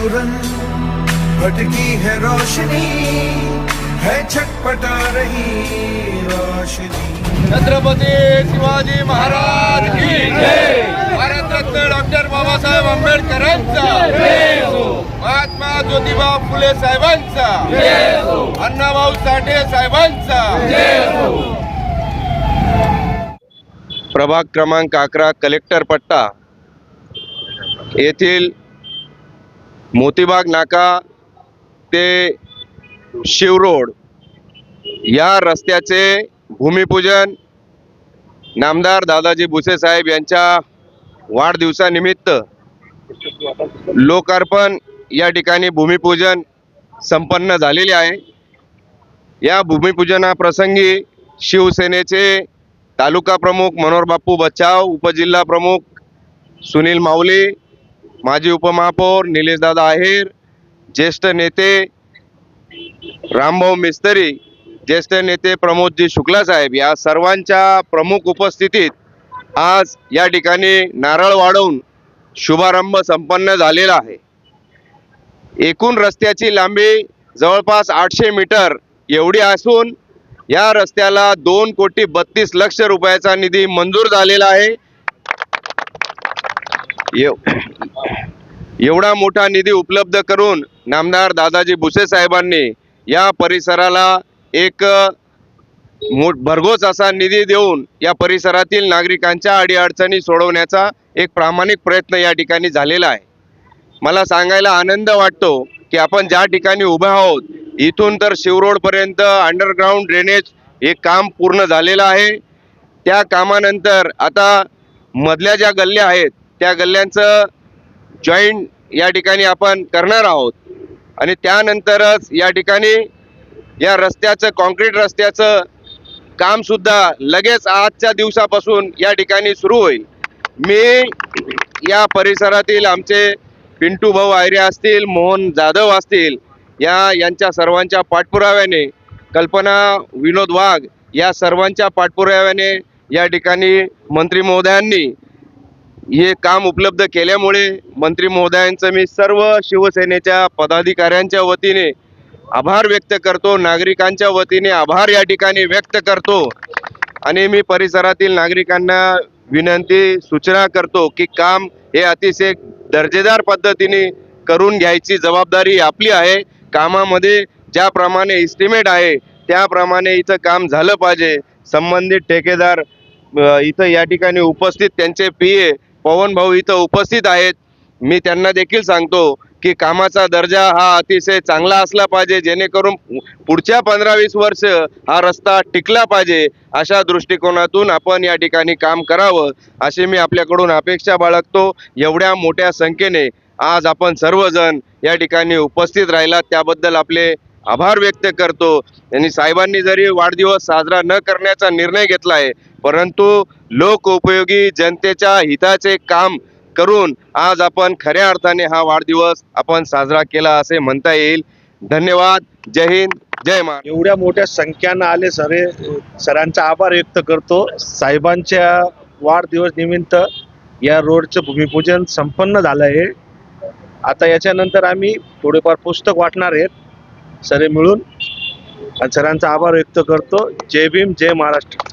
सुरन भटकी है रोशनी है छटपटा रही रोशनी। छत्रपती शिवाजी महाराज की जय। भारतरत्न डॉक्टर बाबासाहेब आंबेडकरांचा। महात्मा ज्योतिबा फुले साहेबांचा। अण्णाभाऊ साठे साहेबांचा। प्रभाग क्रमांक अकरा कलेक्टर पट्टा. येथील मोतीबाग नाका ते शिवरोड या रस्त्याचे भूमिपूजन नामदार दादाजी भुसे साहेब यांच्या वाढदिवसानिमित्त लोकार्पण या ठिकाणी भूमिपूजन संपन्न झालेले आहे. या भूमिपूजनाप्रसंगी शिवसेनेचे तालुका प्रमुख मनोहर बाप्पू बच्चाव उपजिल्हा प्रमुख सुनील माऊली माजी उपमहापौर निलेशदादा आहेर ज्येष्ठ नेते रामभाऊ मिस्त्री ज्येष्ठ नेते प्रमोदजी शुक्ला साहेब या सर्वांच्या प्रमुख उपस्थितीत आज या ठिकाणी नारळ वाढवून शुभारंभ संपन्न झालेला आहे. एकूण रस्त्याची लांबी जवळपास आठशे मीटर एवढी असून या रस्त्याला दोन कोटी बत्तीस लक्ष रुपयाचा निधी मंजूर झालेला आहे. एव- एवढा मोठा निधी उपलब्ध करून नामदार दादाजी भुसे साहेबांनी या परिसराला एक मोठ भरघोस असा निधी देऊन या परिसरातील नागरिकांच्या अडीअडचणी सोडवण्याचा एक प्रामाणिक प्रयत्न या ठिकाणी झालेला आहे. मला सांगायला आनंद वाटतो की आपण ज्या ठिकाणी उभे आहोत इथून तर शिवरोडपर्यंत अंडरग्राऊंड ड्रेनेज हे काम पूर्ण झालेलं आहे. त्या कामानंतर आता मधल्या ज्या गल्ल्या आहेत त्या गल्ल्यांचं जॉईंट या ठिकाणी आपण करणार आहोत. आणि त्यानंतरच या ठिकाणी या रस्त्याचं कॉन्क्रीट रस्त्याचं कामसुद्धा लगेच आजच्या दिवसापासून या ठिकाणी सुरू होईल. मी या परिसरातील आमचे पिंटू भाऊ आयरे असतील मोहन जाधव असतील या यांच्या सर्वांच्या पाठपुराव्याने कल्पना विनोद वाघ या सर्वांच्या पाठपुराव्याने या ठिकाणी मंत्री महोदयांनी हे काम उपलब्ध केल्यामुळे मंत्री महोदयांचं मी सर्व शिवसेनेच्या पदाधिकाऱ्यांच्या वतीने आभार व्यक्त करतो. नागरिकांच्या वतीने आभार या ठिकाणी व्यक्त करतो. आणि मी परिसरातील नागरिकांना विनंती सूचना करतो की काम हे अतिशय दर्जेदार पद्धतीने करून घ्यायची जबाबदारी आपली आहे. कामामध्ये ज्याप्रमाणे इस्टिमेट आहे त्याप्रमाणे इथं काम झालं पाहिजे. संबंधित ठेकेदार इथं या ठिकाणी उपस्थित त्यांचे पी ए पवन भाऊ इथं उपस्थित आहेत. मी त्यांना देखील सांगतो की कामाचा दर्जा हा अतिशय चांगला असला पाहिजे जेणेकरून पुढच्या पंधरा वीस वर्ष हा रस्ता टिकला पाहिजे अशा दृष्टिकोनातून आपण या ठिकाणी काम करावं अशी मी आपल्याकडून अपेक्षा बाळगतो. एवढ्या मोठ्या संख्येने आज आपण सर्वजण या ठिकाणी उपस्थित राहिलात. त्याबद्दल आपले आभार व्यक्त करतो. आणि साहेबांनी जरी वाढदिवस साजरा न करण्याचा निर्णय घेतला आहे परंतु लोक उपयोगी जनतेच्या हिताचे काम करून आज आपण खऱ्या अर्थाने हा वाढदिवस आपण साजरा केला असे म्हणता येईल. धन्यवाद. जय हिंद. जय मा एवढ्या मोठ्या संख्यानं आले सरे सरांचा आभार व्यक्त करतो. साहेबांच्या वाढदिवस निमित्त या रोडचं भूमिपूजन संपन्न झालं आहे आता याच्यानंतर आम्ही थोडेफार पुस्तक वाटणार आहेत. सरे मिळून आणि सरांचा आभार व्यक्त करतो. जय भीम जय महाराष्ट्र.